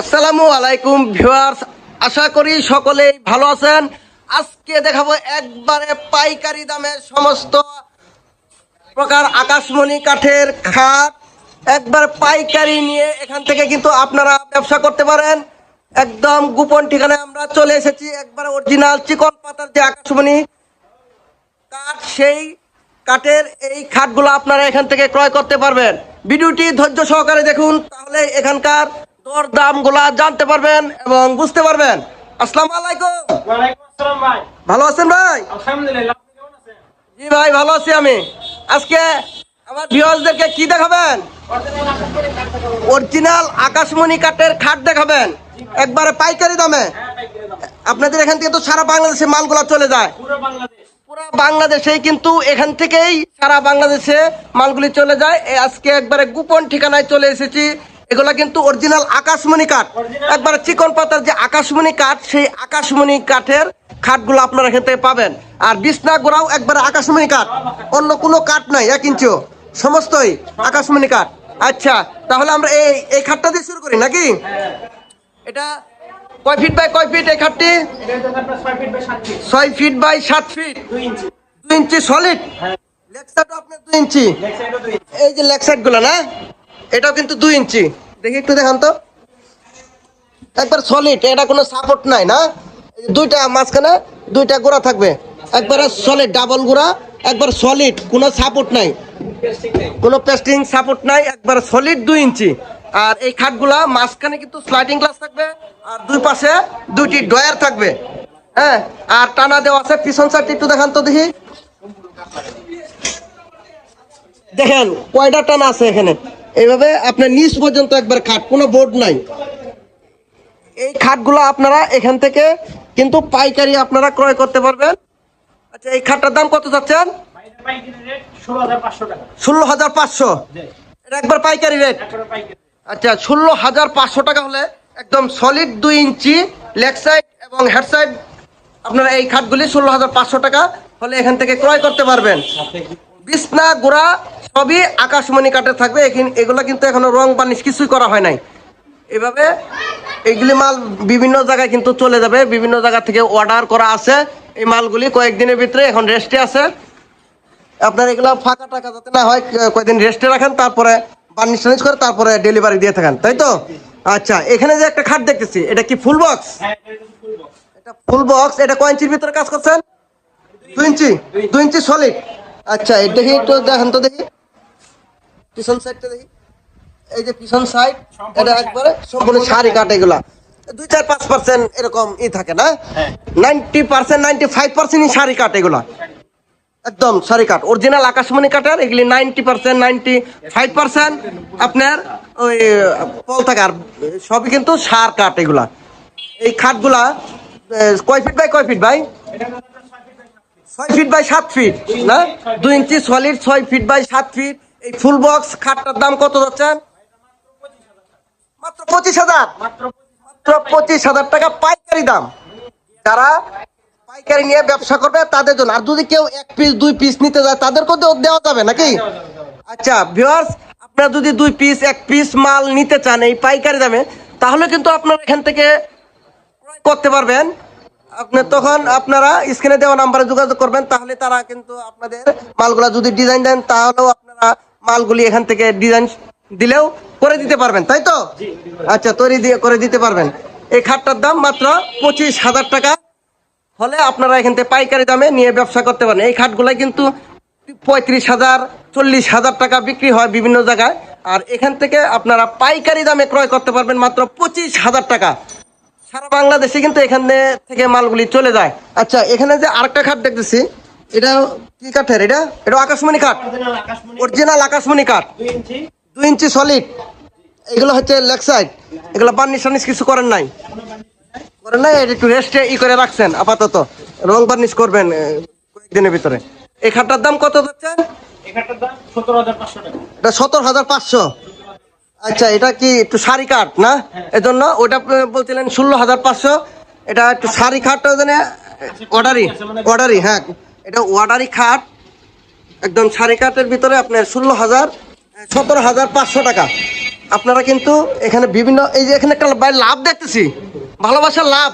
আসসালামু আলাইকুম ভিউয়ার্স, আশা করি সকলেই ভালো আছেন। আজকে দেখাবো একবারে পাইকারি দামে সমস্ত প্রকার আকাশমণি কাঠের খাট। একবার পাইকারি নিয়ে এখান থেকে কিন্তু আপনারা ব্যবসা করতে পারেন। একদম গোপন ঠিকানায় আমরা চলে এসেছি। একবার অরিজিনাল চিকন পাতার যে আকাশমণি কাঠ, সেই কাঠের এই খাটগুলো আপনারা এখান থেকে ক্রয় করতে পারবেন। ভিডিওটি ধৈর্য সহকারে দেখুন তাহলে এখানকার দর দামগুলা জানতে পারবেন এবং বুঝতে পারবেন। আসসালামু আলাইকুম। ওয়ালাইকুম আসসালাম ভাই। ভালো আছেন ভাই? আলহামদুলিল্লাহ আপনি কেমন আছেন? জি ভাই ভালো আছি আমি। আজকে আমার ভিউয়ার্সদেরকে কি দেখাবেন? অরিজিনাল আকাশমণি কাঠের খাট দেখাবেন। একবারে পাইকারি দামে। পাইকারি দাম আপনাদের এখান থেকে তো সারা বাংলাদেশে মালগুলা চলে যায়। বাংলাদেশ বাংলাদেশেই কিন্তু এখান থেকেই সারা বাংলাদেশে মালগুলি চলে যায়। আজকে একবারে গোপন ঠিকানায় চলে এসেছি। এগুলা কিন্তু অরিজিনাল আকাশমণি কাঠ? একবারে চিকন পাতার যে আকাশমণি কাঠ সেই আকাশমণি কাঠের খাটগুলো আপনারা এখান থেকে পাবেন। আর বিছনা গোড়াও একবারে আকাশমণি কাঠ। অন্য কোনো কাঠ নাই এক ইঞ্চিও। সমস্তই আকাশমণি কাঠ। আচ্ছা তাহলে আমরা এই এই খাটটা দিয়ে শুরু করি নাকি? হ্যাঁ। এটা কয় ফিট বাই কয় ফিট এই খাটটি? ছয় ফিট বাই সাত ফিট দুই ইঞ্চি সলিড লেক্সারটা আপনার ইঞ্চি। এই যে লেগ সাইডগুলো না, এটাও কিন্তু দুই ইঞ্চি। দেখি একটু দেখান তো। একবার সলিড এটা কোনো সাপোর্ট নাই না? দুইটা মাঝখানে, দুইটা গোড়া থাকবে। একবারে সলিড ডাবল গোড়া, একবার সলিড কোনো সাপোর্ট নাই। কোনো পেস্টিং সাপোর্ট নাই, একবার সলিড দুই ইঞ্চি। আর এই খাটগুলা মাঝখানে কিন্তু স্লাইডিং গ্লাস থাকবে আর দুই পাশে দুইটি ডয়ার থাকবে। হ্যাঁ আর টানা দেওয়া আছে পিছন সাইডটা একটু দেখান তো দেখি। দেখেন কয়টা টানা আছে এখানে? এইভাবে আপনার নিচ পর্যন্ত একবার খাট কোনো বোর্ড নাই। এই খাটগুলো আপনারা এখান থেকে কিন্তু পাইকারি আপনারা ক্রয় করতে পারবেন। আচ্ছা এই খাটটার দাম কত যাচ্ছেন? ষোলো হাজার পাঁচশো ষোলো হাজার পাঁচশো। এটা একবার পাইকারি রেট পাইকারি। আচ্ছা ষোলো হাজার পাঁচশো টাকা হলে একদম সলিড দুই ইঞ্চি লেগ সাইড এবং হেড সাইড আপনারা এই খাটগুলি ষোলো হাজার পাঁচশো টাকা হলে এখান থেকে ক্রয় করতে পারবেন। বিছনা, গোড়া, সবই আকাশমণি কাঠের থাকবে। এগুলো কিন্তু এখনও রং বানিশ কিছুই করা হয় নাই। এভাবে এইগুলি মাল বিভিন্ন জায়গায় কিন্তু চলে যাবে। বিভিন্ন জায়গা থেকে অর্ডার করা আছে। এই মালগুলি কয়েকদিনের ভিতরে এখন রেস্টে আছে। আপনার এগুলো ফাঁকা টাকা যাতে না হয়, কয়েকদিন রেস্টে রাখেন, তারপরে বার্নিশ টার্নিশ করে তারপরে ডেলিভারি দিয়ে থাকেন তাই তো? আচ্ছা এখানে যে একটা খাট দেখতেছি এটা কি ফুল বক্স? হ্যাঁ এটা ফুল বক্স। এটা কয় ইঞ্চির ভিতরে কাজ করছেন? দুই ইঞ্চি? দুই ইঞ্চি। সলিড আচ্ছা এই দেখি একটু দেখেন তো দেখি। পিছন সাইডটা দেখি। এই যে পিছন সাইড এটা একবারে সম্পূর্ণ শাড়ি কাট এগুলা। দুই চার পাঁচ পার্সেন্ট এরকম ই থাকে না? হ্যাঁ। নাইনটি পার্সেন্ট নাইনটি ফাইভ পার্সেন্টই শাড়ি কাট এগুলা। একদম শাড়ি কাঠ অরিজিনাল আকাশমণি কাঠের এগুলি ninety percent ninety five percent আপনার ওই, পল থাকে। আর সবই কিন্তু সার কাঠ এগুলা। এই খাটগুলা কয় ফিট বাই কয় ফিট বাই ছয় ফিট বাই সাত ফিট না? দুই ইঞ্চি সলিড ছয় ফিট বাই সাত ফিট এই ফুল বক্স খাটটার দাম কত যাচ্ছে? মাত্র পঁচিশ হাজার। মাত্র পঁচিশ হাজার টাকা পাইকারি দাম। যারা পাইকারি নিয়ে ব্যবসা করবে তাদের জন্য। আর যদি কেউ এক পিস দুই পিস নিতে যায় তাদেরকেও তো দেওয়া যাবে নাকি? আচ্ছা ভিউয়ার্স আপনারা যদি দুই পিস এক পিস মাল নিতে চান এই পাইকারি দামে তাহলে কিন্তু আপনারা এখান থেকে করতে পারবেন। আপনি তখন আপনারা স্ক্রিনে দেওয়া নাম্বারে যোগাযোগ করবেন তাহলে তারা কিন্তু আপনাদের মালগুলা যদি ডিজাইন দেন তাহলেও আপনারা মালগুলি এখান থেকে ডিজাইন দিলেও করে দিতে পারবেন তাই তো? আচ্ছা তৈরি দিয়ে করে দিতে পারবেন। এই খাটটার দাম মাত্র পঁচিশ হাজার টাকা। হলে আপনারা এখান থেকে পাইকারি দামে নিয়ে ব্যবসা করতে পারেন। এই খাটগুলাই কিন্তু পঁয়ত্রিশ হাজার, চল্লিশ হাজার টাকা বিক্রি হয় বিভিন্ন জায়গায়। আর এখান থেকে আপনারা পাইকারি দামে ক্রয় করতে পারবেন মাত্র পঁচিশ হাজার টাকা। সারা বাংলাদেশে কিন্তু এখানে থেকে মালগুলি চলে যায়। আচ্ছা এখানে যে আরেকটা খাট দেখতেছি, এটা কি কাঠের এটা? এটা আকাশমণি কাঠ অরিজিনাল আকাশমণি কাঠ দুই ইঞ্চি সলিড এগুলো হচ্ছে লেগ সাইড এগুলো বার্নিশ টার্নিশ কিছু করেন নাই। করেন নাই একটু রেস্টে ই করে রাখছেন আপাতত। রং বার্নিশ করবেন কয়েকদিনের ভিতরে। এই খাটটার দাম কত যাচ্ছে? সতেরো হাজার পাঁচশো এটা সতেরো হাজার পাঁচশো। আচ্ছা এটা কি একটু শাড়ি কাঠ না? এজন্য ওটা বলছিলেন ষোলো হাজার পাঁচশো। এটা একটু শাড়ি খাট অর্ডারি অর্ডারি হ্যাঁ। এটা অর্ডারি খাট একদম শাড়ি কাঠের ভিতরে আপনার ষোলো হাজার সতেরো হাজার পাঁচশো টাকা। আপনারা কিন্তু এখানে বিভিন্ন, এই যে এখানে একটা লাভ দেখতেছি। ভালোবাসার লাভ।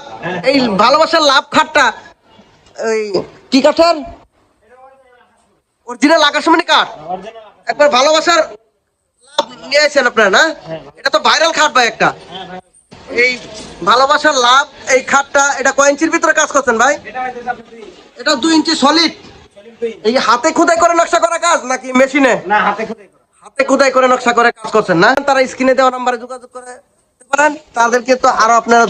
এই ভালোবাসার লাভ খাটটা, এই কি কাঠের অরিজিনাল আকাশমণি কাঠ। একবার ভালোবাসার লাভ নিয়ে আসেন আপনারা, না? এটা তো ভাইরাল খাট ভাই একটা। এই ভালোবাসার লাভ, এই খাটটা, এটা কয় ইঞ্চির ভিতরে কাজ করছেন ভাই? এটা দুই ইঞ্চি সলিড এই হাতে খোদাই করে নকশা করা কাজ নাকি মেশিনে না, হাতে খোদাই করা নকশা করে কাজ করছেন, না? তারা স্ক্রিনে দেওয়া নাম্বারে যোগাযোগ করে তাদেরকে তো আরও আপনারা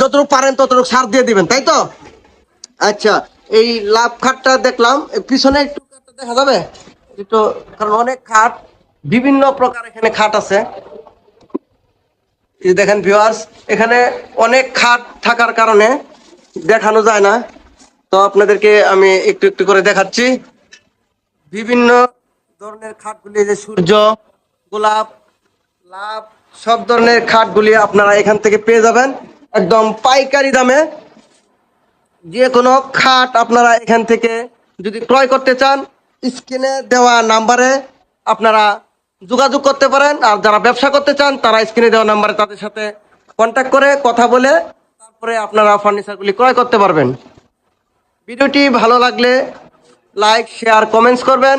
যতটুকু পারেন ততটুকু সার দিয়ে দিবেন, তাই তো? আচ্ছা এই লাভ খাটটা দেখলাম পিছনে একটু দেখা যাবে? একটু, কারণ অনেক খাট, বিভিন্ন প্রকার এখানে খাট আছে। দেখেন ভিউয়ার্স এখানে অনেক খাট থাকার কারণে দেখানো যায় না। তো আপনাদেরকে আমি একটু একটু করে দেখাচ্ছি। বিভিন্ন ধরনের খাটগুলি যে সূর্য গোলাপ লাভ সব ধরনের খাটগুলি আপনারা এখান থেকে পেয়ে যাবেন। একদম পাইকারি দামে যে কোনো খাট আপনারা এখান থেকে যদি ক্রয় করতে চান স্ক্রিনে দেওয়া নাম্বারে আপনারা যোগাযোগ করতে পারেন। আর যারা ব্যবসা করতে চান তারা স্ক্রিনে দেওয়া নাম্বারে তাদের সাথে কন্ট্যাক্ট করে কথা বলে তারপরে আপনারা ফার্নিচারগুলি ক্রয় করতে পারবেন। ভিডিওটি ভালো লাগলে লাইক শেয়ার কমেন্টস করবেন।